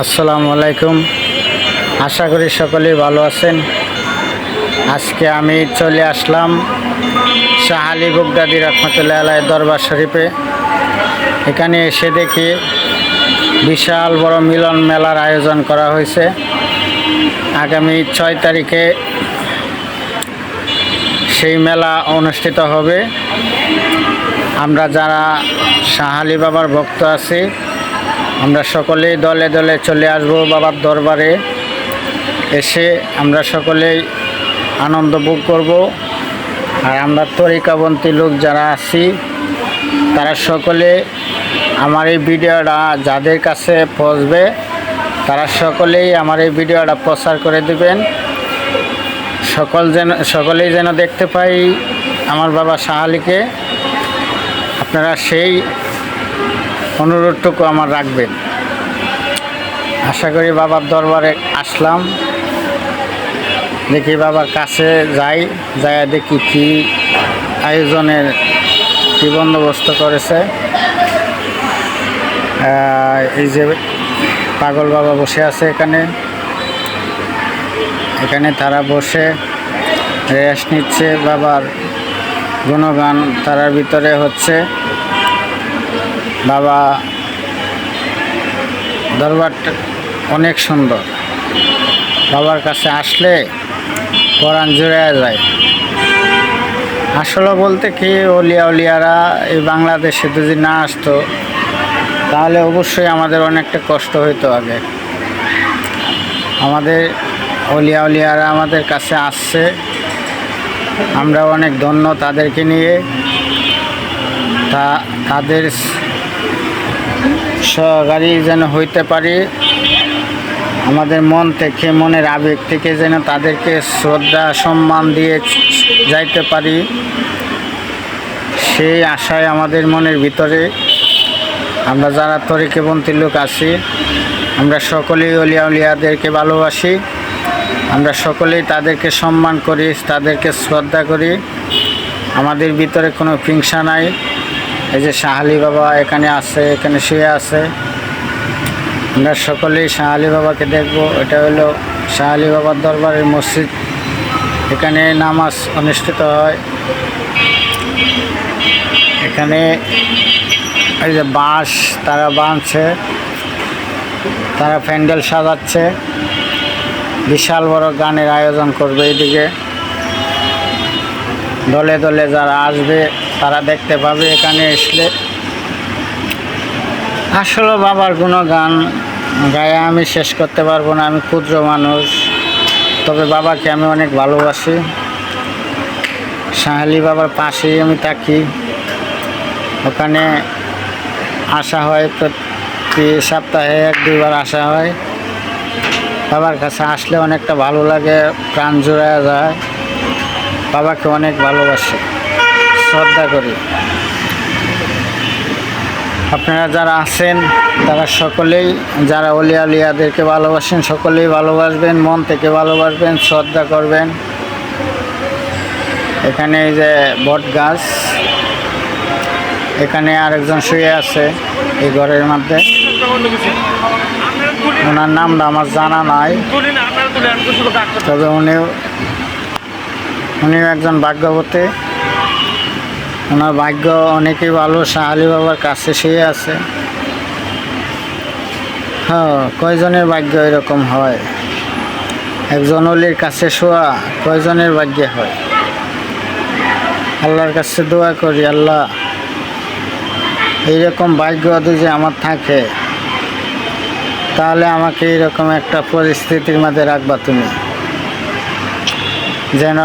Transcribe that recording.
আসসালামু আলাইকুম। আশা করি সকলেই ভালো আছেন। আজকে আমি চলে আসলাম শাহ আলী বুগদাদি রহমতুল্লাহ আলাই দরবার শরীফে। এখানে এসে দেখি বিশাল বড় মিলন মেলার আয়োজন করা হয়েছে। আগামী ছয় তারিখে সেই মেলা অনুষ্ঠিত হবে। আমরা যারা শাহ আলী বাবার ভক্ত আছি আমরা সকলেই দলে দলে চলে আসব বাবার দরবারে। এসে আমরা সকলেই আনন্দ ভোগ করব। আর আমরা তরিকাবন্তী লোক যারা আছি, তারা সকলে আমার এই ভিডিওটা যাদের কাছে পৌঁছবে, তারা সকলেই আমার এই ভিডিওটা প্রচার করে দিবেন। সকল যেন, সকলেই যেন দেখতে পাই আমার বাবা শাহালিকে আপনারা সেই অনুরোধটুকু আমার রাখবেন। আশা করি বাবার দরবারে আসলাম। দেখি বাবার কাছে যাই যাই দেখি কি আয়োজনের কি বন্দোবস্ত করেছে। এই যে পাগল বাবা বসে আছে এখানে। এখানে তারা বসে রেস্ট নিচ্ছে। বাবার গুণগান তারার ভিতরে হচ্ছে। বাবা দরবারটা অনেক সুন্দর। বাবার কাছে আসলে পরাণ জুড়ে যায়। আসলে বলতে কি, অলিয়া উলিয়ারা এই বাংলাদেশে যদি না আসতো, তাহলে অবশ্যই আমাদের অনেকটা কষ্ট হইতো আগে। আমাদের অলিয়া উলিয়ারা আমাদের কাছে আসছে। আমরা অনেক ধন্য তাদেরকে নিয়ে। তা, তাদের সহকারী যেন হইতে পারি, আমাদের মন থেকে, মনের আবেগ থেকে যেন তাদেরকে শ্রদ্ধা, সম্মান দিয়ে যাইতে পারি। সেই আশায় আমাদের মনের ভিতরে আমরা যারা তরিকেবন্তীর লোক আছি, আমরা সকলেই অলিয়া উলিয়াদেরকে ভালোবাসি। আমরা সকলেই তাদেরকে সম্মান করি, তাদেরকে শ্রদ্ধা করি। আমাদের ভিতরে কোনো হিংসা নাই। এই যে শাহালি বাবা এখানে আছে, এখানে শুয়ে আছে। আমরা সকলেই শাহালি বাবাকে দেখব। এটা হলো শাহালি বাবার দরবারের মসজিদ। এখানে নামাজ অনুষ্ঠিত হয়। এখানে এই যে বাঁশ তারা বাঁধছে, তারা প্যান্ডেল সাজাচ্ছে। বিশাল বড় গানের আয়োজন করবে এদিকে। দলে দলে যারা আসবে তারা দেখতে পাবে এখানে আসলে আসলে বাবার কোনো গান গায়ে আমি শেষ করতে পারব না, আমি ক্ষুদ্র মানুষ। তবে বাবাকে আমি অনেক ভালোবাসি। সাহালি বাবার পাশেই আমি থাকি। ওখানে আসা হয় প্রতি সপ্তাহে এক দুইবার আসা হয়। বাবার কাছে আসলে অনেকটা ভালো লাগে, প্রাণ জোড়ায় যায়। বাবাকে অনেক ভালোবাসি। শ্রদ্ধা করি। আপনারা যারা আছেন, তারা সকলেই, যারা অলিয়া লিয়াদেরকে ভালোবাসেন, সকলেই ভালোবাসবেন, মন থেকে ভালোবাসবেন, শ্রদ্ধা করবেন। এখানে এই যে বট গাছ, এখানে আরেকজন শুয়ে আছে এই ঘরের মধ্যে। ওনার নামটা আমার জানা নাই। তবে উনিও উনিও একজন ভাগ্যবতী। ওনার ভাগ্য অনেকেই ভালো, শাহালি বাবার কাছে শুয়ে আছে। হ্যাঁ কয়জনের ভাগ্য এরকম হয়? একজন অলির কাছে শোয়া কয়জনের ভাগ্যে হয়? আল্লাহর কাছে দোয়া করি, আল্লাহ, এইরকম ভাগ্য যদি আমার থাকে, তাহলে আমাকে এরকম একটা পরিস্থিতির মধ্যে রাখবা তুমি। যেন